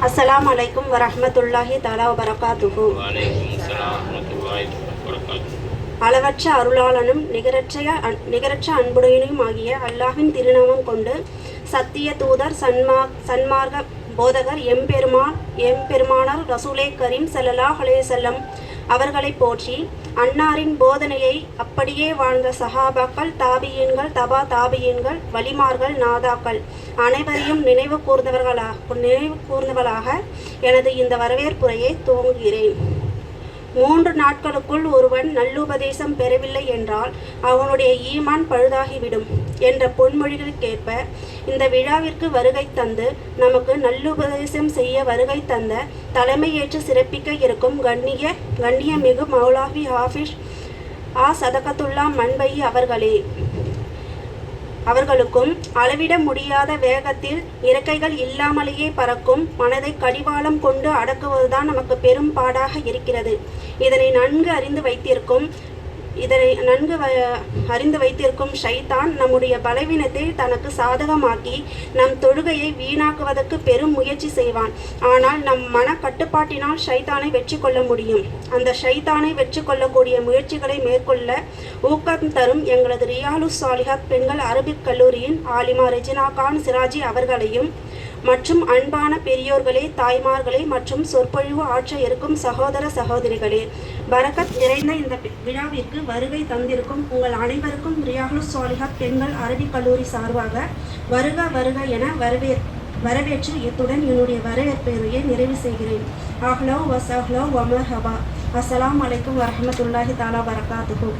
அஸ்லாம் அலைக்கும் வலைக்கும் சலாம் தலா வரகாத்துகு அளவற்ற அருளாளனும் நிகரற்ற நிகரற்ற அன்புடையனும் ஆகிய அல்லாஹின் திருநாமம் கொண்டு சத்திய தூதர் சன்மா சன்மார்க்க போதகர் எம்பெருமான் எம்பெருமானார் ரசூலே கரீம் செல்லலா அலைஹி அவர்களை போற்றி அன்னாரின் போதனையை அப்படியே வாழ்ந்த சஹாபாக்கள் தாபியீன்கள் தபா தாபியீன்கள் வலிமார்கள் நாதாக்கள் அனைவரையும் நினைவு கூர்ந்தவர்களாக நினைவு கூர்ந்தவளாக எனது இந்த வரவேற்புரையை துவங்குகிறேன். மூன்று நாட்களுக்குள் ஒருவன் நல்லுபதேசம் பெறவில்லை என்றால் அவனுடைய ஈமான் பழுதாகிவிடும் என்ற பொன்மொழிகளுக்கேற்ப இந்த விழாவிற்கு வருகை தந்து நமக்கு நல்லுபதேசம் செய்ய வருகை தந்த தலைமையேற்று சிறப்பிக்க இருக்கும் கண்ணிய கண்ணியமிகு மௌலாஃபி ஹாஃபிஷ் ஆ சதகத்துல்லா மண்பையி அவர்களே. அவர்களுக்கும் அளவிட முடியாத வேகத்தில் இறக்கைகள் இல்லாமலேயே பறக்கும் மனதை கடிவாளம் கொண்டு அடக்குவதுதான் நமக்கு பெரும் பாடாக இருக்கிறது. இதனை நன்கு அறிந்து வைத்திருக்கும் இதனை நன்கு வ- அறிந்து வைத்திருக்கும் ஷைத்தான் நம்முடைய பலவீனத்தை தனக்கு சாதகமாக்கி நம் தொழுகையை வீணாக்குவதற்கு பெரும் முயற்சி செய்வான். ஆனால் நம் மன கட்டுப்பாட்டினால் ஷைத்தானை வெற்றி கொள்ள முடியும். அந்த ஷைத்தானை வெற்றி கொள்ளக்கூடிய முயற்சிகளை மேற்கொள்ள ஊக்கம் தரும் எங்களது ரியாலு சாலிஹாத் பெண்கள் அரபிக் கல்லூரியின் ஆலிமா ரெஜினா கான் சிராஜி அவர்களையும் மற்றும் அன்பான பெரியோர்களே தாய்மார்களே மற்றும் சொற்பொழிவு ஆற்ற இருக்கும் சகோதர சகோதரிகளே பரக்கத் நிறைந்த இந்த விழாவிற்கு வருகை தந்திருக்கும் உங்கள் அனைவருக்கும் ரியாலு சுவாலிகா பெண்கள் அரபிக் கல்லூரி சார்பாக வருக வருக என வரவே வரவேற்று இத்துடன் என்னுடைய வரவேற்புரையை நிறைவு செய்கிறேன். அஹ்லோ வசஹ்லோ வமர்ஹபா அஸ்லாம் அலைக்கும் வரமத்துல்லாஹி தாலா வரகாத்துஹு